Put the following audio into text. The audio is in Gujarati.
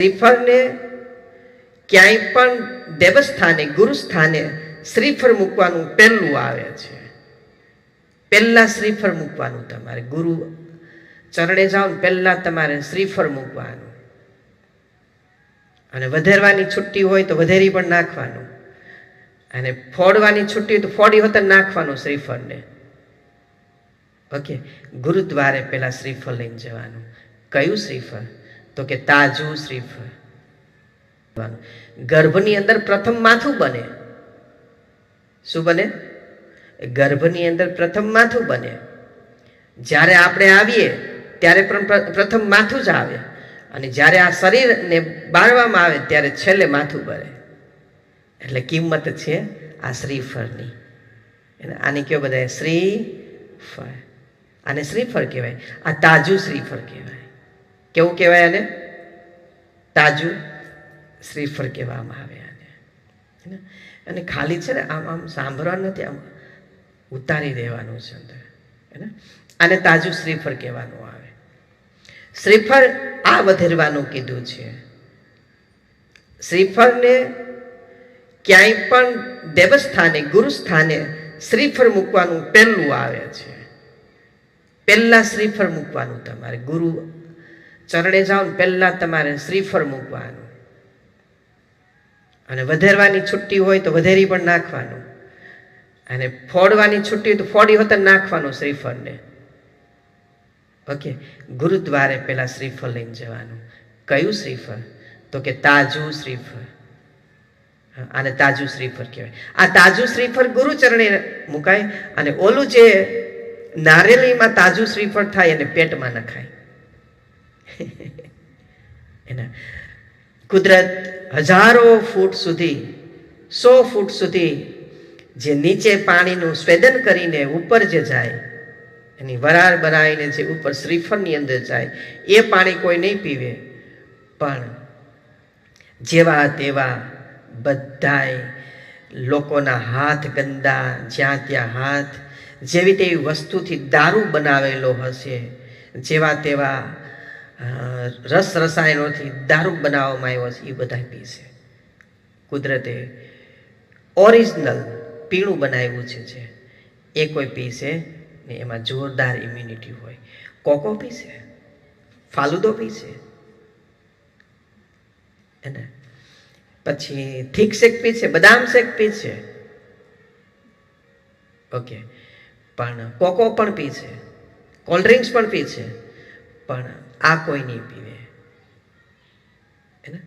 શ્રીફળને ક્યાંય પણ દેવસ્થાને, ગુરુસ્થાને શ્રીફળ મૂકવાનું પહેલું આવે છે. પહેલા શ્રીફળ મૂકવાનું તમારે. ગુરુ ચરણે જાઓ ને પહેલાં તમારે શ્રીફળ મૂકવાનું. અને વધેરવાની છુટ્ટી હોય તો વધેરી પણ નાખવાનું. અને ફોડવાની છુટ્ટી હોય તો ફોડી હોતા નાખવાનું શ્રીફળને. ઓકે? ગુરુદ્વારે પેલા શ્રીફળ લઈને જવાનું. કયું શ્રીફળ? તો કે તાજું શ્રીફળ. ગર્ભની અંદર પ્રથમ માથું બને. શું બને? ગર્ભની અંદર પ્રથમ માથું બને. જ્યારે આપણે આવીએ, ત્યારે પણ પ્રથમ માથું જ આવે. અને જ્યારે આ શરીરને બાળવામાં આવે, ત્યારે છેલ્લે માથું બને એટલે કિંમત છે આ શ્રીફળની. આને કયો બધા શ્રીફળ. આને શ્રીફળ કહેવાય. આ તાજું શ્રીફળ કહેવાય. કેવું કહેવાય આને? તાજું શ્રીફળ કહેવામાં આવે આને. અને ખાલી છે ને આમ આમ સાંભળવાનું નથી, આમ ઉતારી દેવાનું છે અંદર. હે? આને તાજું શ્રીફળ કહેવાનું આવે. શ્રીફળ આ વધેરવાનું કીધું છે. શ્રીફળને ક્યાંય પણ દેવસ્થાને, ગુરુસ્થાને શ્રીફળ મૂકવાનું પહેલું આવે છે. પહેલાં શ્રીફળ મૂકવાનું તમારે, ગુરુ ચરણે જાઓ ને પહેલાં તમારે શ્રીફળ મૂકવાનું. અને વધેરવાની છુટ્ટી હોય તો વધેરી પણ નાખવાનું. અને ફોડવાની છુટ્ટી હોય તો ફોડી હોતા નાખવાનું શ્રીફળને. ઓકે, ગુરુદ્વારે પહેલાં શ્રીફળ લઈને જવાનું. કયું શ્રીફળ? તો કે તાજું શ્રીફળ. આને તાજું શ્રીફળ કહેવાય. આ તાજું શ્રીફળ ગુરુ ચરણે મુકાય અને ઓલું જે નારેલીમાં તાજું શ્રીફળ થાય એને પેટમાં નખાય. એના. કુદરત હજારો ફૂટ સુધી, સો ફૂટ સુધી જે નીચે પાણીનું સ્વેદન કરીને ઉપર જે જાય, એની વરાળ બનાવીને જે ઉપર શ્રીફળની અંદર જાય, એ પાણી કોઈ નહીં પીવે. પણ જેવા તેવા બધાય લોકોના હાથ ગંદા, જ્યાં ત્યાં હાથ, જેવી તેવી વસ્તુથી દારૂ બનાવેલો હશે, જેવા તેવા રસ રસાયણોથી દારૂ બનાવવામાં આવ્યો છે એ બધા પીશે કુદરતે ઓરિજિનલ પીણું બનાવ્યું છે જે. એ કોઈ પીશે ને એમાં જોરદાર ઇમ્યુનિટી હોય. કોકો પીશે ફાલુદો પીશે એને. પછી થીક શેક પીશે બદામ શેક પીશે ઓકે. પણ કોકો પણ પીશે કોલ્ડ ડ્રિંક્સ પણ પીશે પણ આ કોઈ નહીં પીવે હે ને?